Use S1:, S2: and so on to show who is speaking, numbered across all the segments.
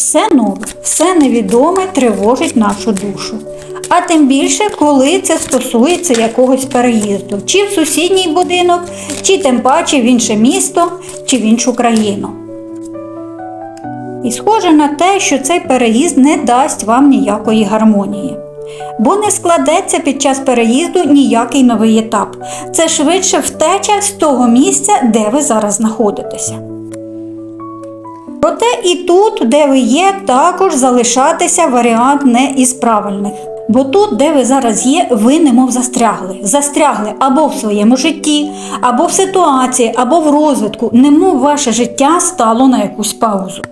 S1: Все нове, все невідоме тривожить нашу душу. А тим більше, коли це стосується якогось переїзду, чи в сусідній будинок, чи тим паче в інше місто, чи в іншу країну. І схоже на те, що цей переїзд не дасть вам ніякої гармонії. Бо не складеться під час переїзду ніякий новий етап. Це швидше втеча з того місця, де ви зараз знаходитеся. Проте і тут, де ви є, також залишатися варіант не із правильних. Бо тут, де ви зараз є, ви немов застрягли. Застрягли або в своєму житті, або в ситуації, або в розвитку, немов ваше життя стало на якусь паузу.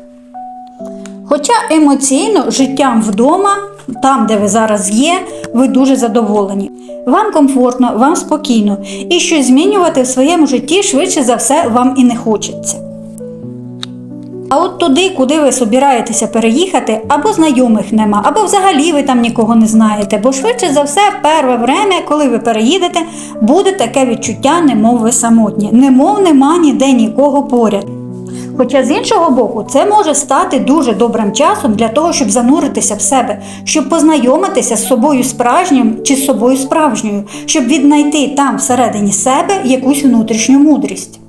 S1: Хоча емоційно життям вдома, там, де ви зараз є, ви дуже задоволені. Вам комфортно, вам спокійно, і щось змінювати в своєму житті швидше за все вам і не хочеться. А от туди, куди ви собираєтеся переїхати, або знайомих нема, або взагалі ви там нікого не знаєте, бо швидше за все, в перше время, коли ви переїдете, буде таке відчуття, немов ви самотні, немов нема ніде нікого поряд. Хоча з іншого боку, це може стати дуже добрим часом для того, щоб зануритися в себе, щоб познайомитися з собою справжнім чи з собою справжньою, щоб віднайти там всередині себе якусь внутрішню мудрість.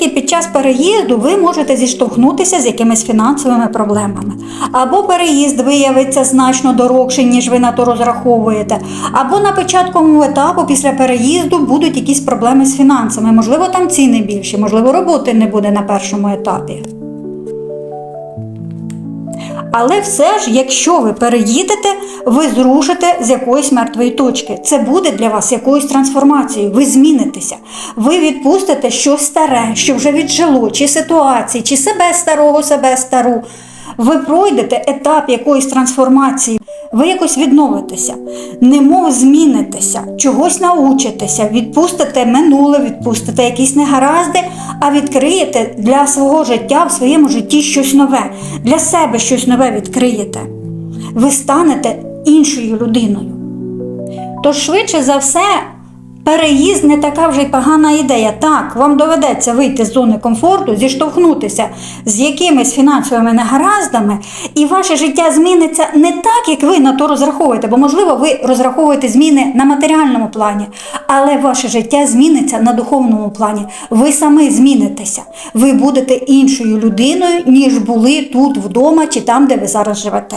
S1: От тільки під час переїзду ви можете зіштовхнутися з якимись фінансовими проблемами. Або переїзд виявиться значно дорогший, ніж ви на то розраховуєте, або на початковому етапу після переїзду будуть якісь проблеми з фінансами. Можливо, там ціни більші, можливо, роботи не буде на першому етапі. Але все ж, якщо ви переїдете, ви зрушите з якоїсь мертвої точки. Це буде для вас якоюсь трансформацією. Ви змінитеся. Ви відпустите щось старе, що вже віджило, чи ситуації, чи себе старого, себе стару. Ви пройдете етап якоїсь трансформації, ви якось відновитеся, немов змінитеся, чогось научитеся, відпустите минуле, відпустите якісь негаразди, а відкриєте для свого життя в своєму житті щось нове, для себе щось нове відкриєте. Ви станете іншою людиною. Тож швидше за все, переїзд не така вже й погана ідея. Так, вам доведеться вийти з зони комфорту, зіштовхнутися з якимись фінансовими негараздами, і ваше життя зміниться не так, як ви на то розраховуєте, бо, можливо, ви розраховуєте зміни на матеріальному плані, але ваше життя зміниться на духовному плані. Ви самі змінитеся. Ви будете іншою людиною, ніж були тут вдома чи там, де ви зараз живете.